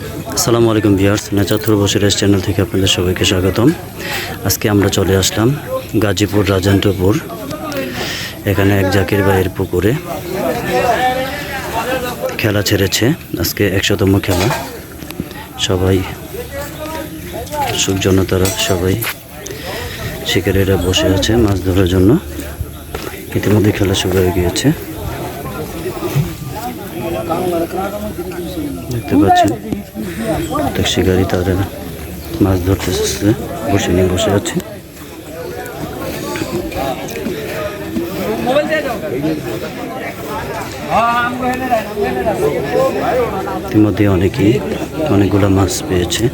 আসসালামু আলাইকুম viewers নেচাতুর বসিরাজ channel থেকে আপনাদের সবাইকে স্বাগতম। আজকে আমরা চলে আসলাম গাজীপুর রাজেন্দ্রপুর, এখানে এক জাকির ভাইয়ের পুকুরে। খেলা ছেড়েছে, আজকে একশোতম খেলা। সবাই সুখজনতারা সবাই শিকারীরা বসে আছে মাছ ধরার জন্য। ইতিমধ্যে খেলা শুরু হয়ে গিয়েছে। দেখতে পাচ্ছেন। প্রত্যেক শিকারী তাদের মাছ ধরতে বসে নিয়ে বসে আছে ইতিমধ্যে অনেকেই অনেকগুলো মাছ পেয়েছে।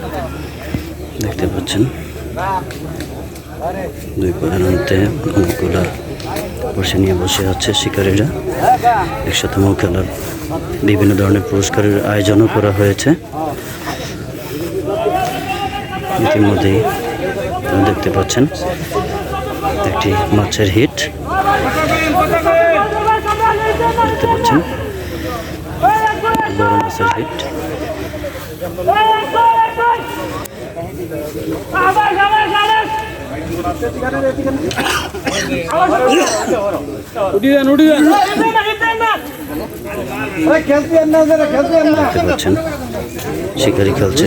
দেখতে পাচ্ছেন। দুই মধ্যে অনেকগুলা বসে নিয়ে বসে আছে শিকারীরা। একশোতম খেলার বিভিন্ন ধরনের পুরস্কারের আয়োজনও করা হয়েছে। ইতিমধ্যেই দেখতে পাচ্ছেন একটি মাছের হিট। দেখতে পাচ্ছেন বড় মাছের হিট। শিকারি খেলছে।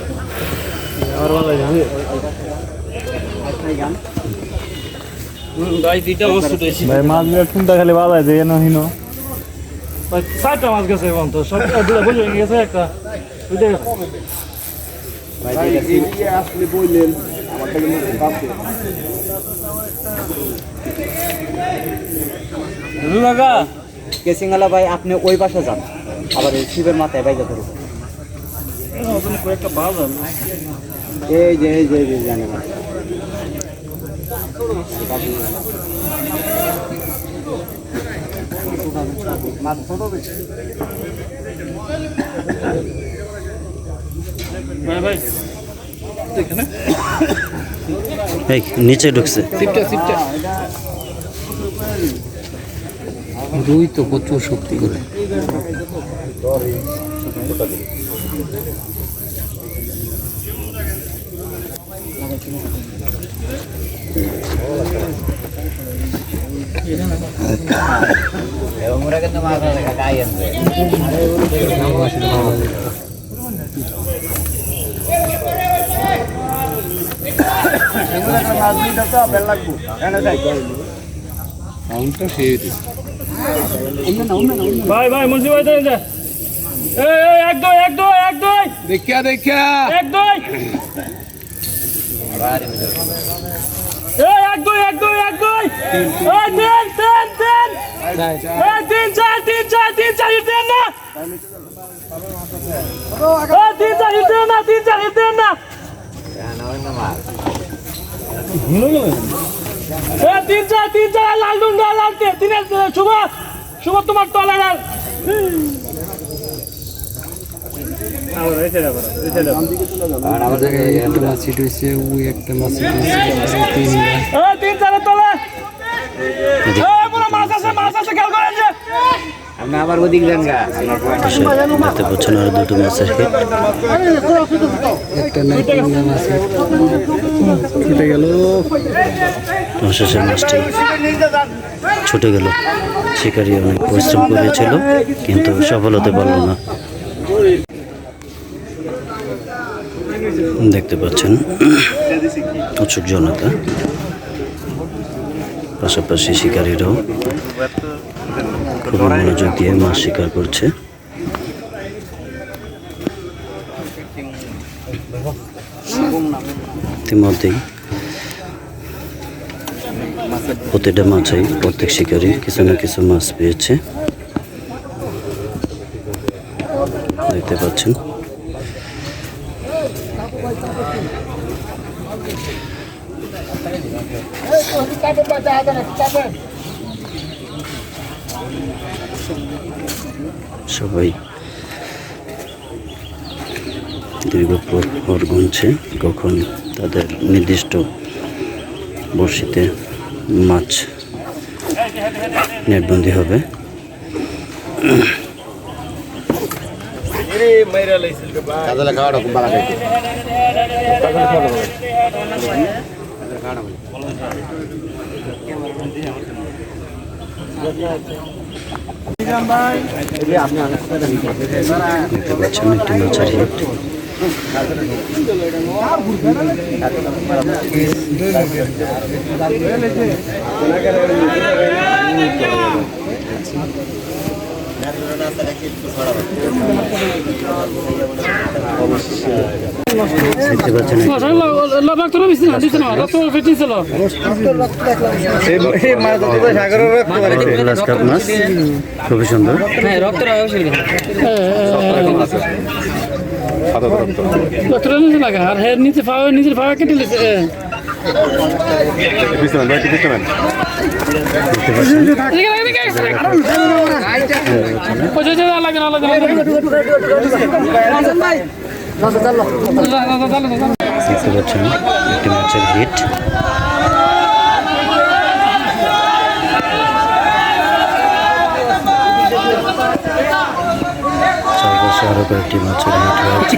ভাই মাছ ছুটেছি ভাই মাছগুলো কোনটা খালি বাজায় যে এনো হিনো। ভাই চারটা মাছ গেছে এখন তো সব দুটা বুঝে গেছে একটা। দুইটা কাকা কেসিংলা ভাই আপনি ওই পাশে যান। আবার এই শিবের মাথায় বাইজা ধরুন। কয়েকটা বাজার এই যে এই যে এই যে জানি না। ভাই ভাই এখানে এই নিচে ঢুকছে। রুই তো প্রচুর শক্তি করে। সাউন্ডটা সেই ভাই ভাই মুন্সি ভাই তো এক দুই এক দুই এক দুই। এক দুই। এক দুই এক দুই এক দুই। তিন তিন তিন। তিন, চার তিন চার তিন চার তিন না। তিন, চার তিন না, তিন, চার তিন না। তিন, চার তিন, চার, লাল ডুঙ্গা লাল শুভ শুভ তোমার একটা মাছ হয়েছে ওই একটা মাছ হয়েছে তিন আপনি আবার ওদিক যান গা। দেখতে পাচ্ছেন আর দুটো মাছের হিট একটা নাই তিনটা মাছ ছুটে গেল। অবশেষে মাছটি ছুটে গেল। শিকারী অনেক পরিশ্রম করেছিল কিন্তু সফল হতে পারল না। দেখতে পাচ্ছেন উৎসুক জনতা। পাশাপাশি শিকারীরাও খুব মনোযোগ দিয়ে মাছ শিকার করছে। ইতিমধ্যেই প্রতিটা মাছই প্রত্যেক শিকারী কিছু না কিছু মাছ পেয়েছে। দেখতে পাচ্ছেন। সবাই দীর্ঘ প্রহর গুনছে কখন তাদের নির্দিষ্ট বড়শিতে মাছ নেটবন্দি হবে। খুব ভালো খাইতে দেখতে পাচ্ছেন একটি মাছের হিট দেখতে পাচ্ছেন খুবই সুন্দর নিচে লাগা আর হের নিচে ফাওয়া নিচের ফাওয়া কেটে লিছে লাগে না লাগে দেখতে পাচ্ছেন একটি হিট। চারপাশে আরও কয়েকটি মাছের হিট রয়েছে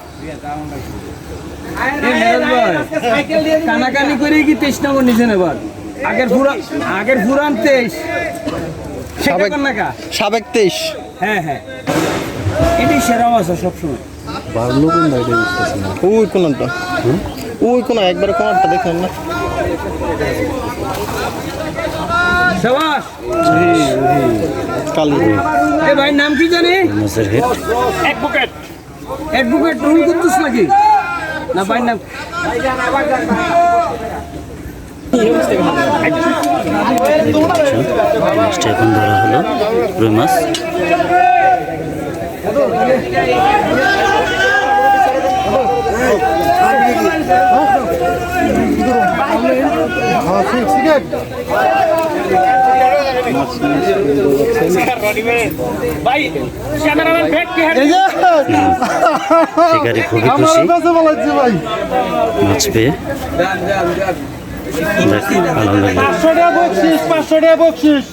কানাকানি করে কি তেইশ নম্বর নিচে নেবার আগের ফুরা আগের ফুরান তেইশ। সাবেক- সাবেক তেইশ। হ্যাঁ হ্যাঁ। এটাই সেরা মাছ সবসময়। ওই কোনটা? ওই কোন একবার কোনটা দেখেন না। কালি। এ ভাই নাম কি জানি? মাছের হিট অ্যাডভোকেট রুল কুদ্দুস নাকি? না ভাই নাম মাছটা এখন ধরা হলো রুই মাছ। ভাই ক্যামেরাম্যান ব্যাগ কি শিকারি খুবই খুশি। মাছ পেয়ে। আনন্দ পাঁচশো টাকা বকশিস পাঁচশো টাকা বকশিস।